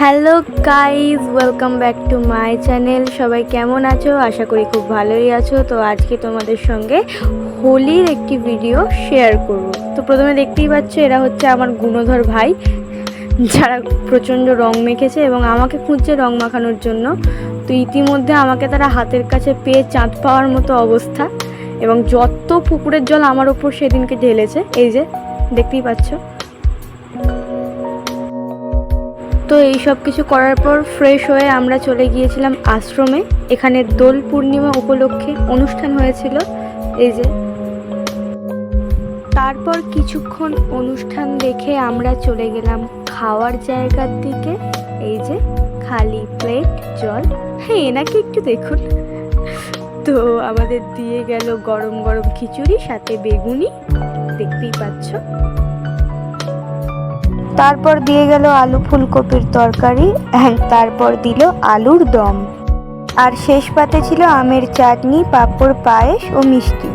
Hello guys welcome back to my channel. সবাই কেমন আছো? আশা করি খুব ভালোই আছো। তো আজকে তোমাদের সঙ্গে হোলির একটি ভিডিও শেয়ার করব। তো প্রথমে দেখতেই পাচ্ছ, এরা হচ্ছে আমার গুণধর ভাই, যারা প্রচণ্ড রং মেখেছে এবং আমাকে খুঁজছে রং মাখানোর জন্য। তো ইতিমধ্যে আমাকে তারা হাতের কাছে পেয়ে চাঁদ পাওয়ার মতো অবস্থা এবং যত পুকুরের জল আমার ওপর সেদিনকে ঢেলেছে। এই যে, দেখতেই পাচ্ছ। তো এই সব কিছু করার পর ফ্রেশ হয়ে আমরা চলে গিয়েছিলাম আশ্রমে। এখানে দোল পূর্ণিমা উপলক্ষে অনুষ্ঠান হয়েছিল। এই যে। তারপর কিছুক্ষণ অনুষ্ঠান দেখে আমরা চলে গেলাম খাওয়ার জায়গার দিকে। এই যে, খালি প্লেট জল। হ্যাঁ এনাকে একটু দেখুন। তো আমাদের দিয়ে গেল গরম গরম খিচুড়ি, সাথে বেগুনি। দেখতেই পাচ্ছ। তারপর দিয়ে গেল আলু ফুলকপির তরকারি অ্যান্ড তারপর দিল আলুর দম। আর শেষ পাতে ছিল আমের চাটনি, পাঁপড়, পায়েস ও মিষ্টি।